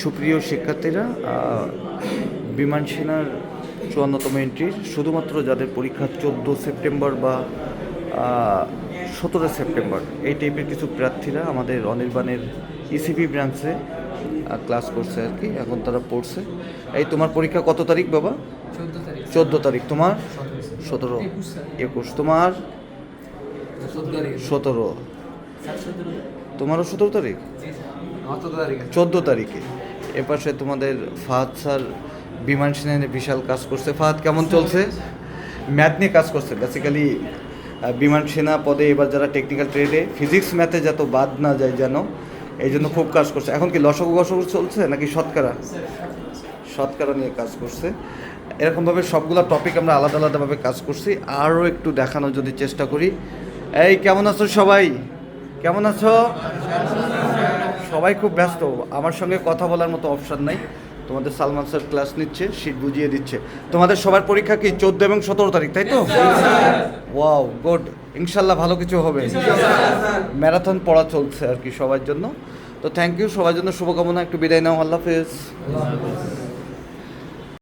সুপ্রিয় শিক্ষার্থীরা বিমান সেনার চুয়ান্নতম এন্ট্রির শুধুমাত্র যাদের পরীক্ষা চোদ্দ সেপ্টেম্বর বা সতেরো সেপ্টেম্বর এই টাইপের কিছু প্রার্থীরা আমাদের অনির্বাণের ইসিপি ব্রাঞ্চে ক্লাস করছে আর কি এখন তারা পড়ছে। এই তোমার পরীক্ষা কত তারিখ বাবা? চোদ্দ তারিখ। তোমার? সতেরো। একুশ তোমার? সতেরো। তোমারও সতেরো তারিখ? চোদ্দ তারিখ। এপাশে তোমাদের ফাহাদ স্যার বিমান সেনায় বিশাল কাজ করছে। ফাহাদ, কেমন চলছে? ম্যাথ নিয়ে কাজ করছে। বেসিক্যালি বিমান সেনা পদে এবার যারা টেকনিক্যাল ট্রেডে ফিজিক্স ম্যাথে যত বাদ না যায় যেন, এই জন্য খুব কাজ করছে। এখন কি লসগু গসগু চলছে নাকি শতকরা? শতকরা নিয়ে কাজ করছে। এরকমভাবে সবগুলো টপিক আমরা আলাদা আলাদাভাবে কাজ করছি। আরও একটু দেখানোর যদি চেষ্টা করি। এই, কেমন আছো সবাই? কেমন আছো? সবাই খুব ব্যস্ত। আমার সঙ্গে কথা বলার মতো অপশান নাই। তোমাদের সালমান স্যার ক্লাস নিচ্ছে সিট বুঝিয়ে দিচ্ছে। তোমাদের সবার পরীক্ষা কি চোদ্দ এবং সতেরো তারিখ তাই তো? Wow good. ইনশাল্লাহ ভালো কিছু হবে। ম্যারাথন পড়া চলছে আর কি সবার জন্য। তো থ্যাংক ইউ সবার জন্য শুভকামনা একটু বিদায় নাও আল্লাহ হাফেজ।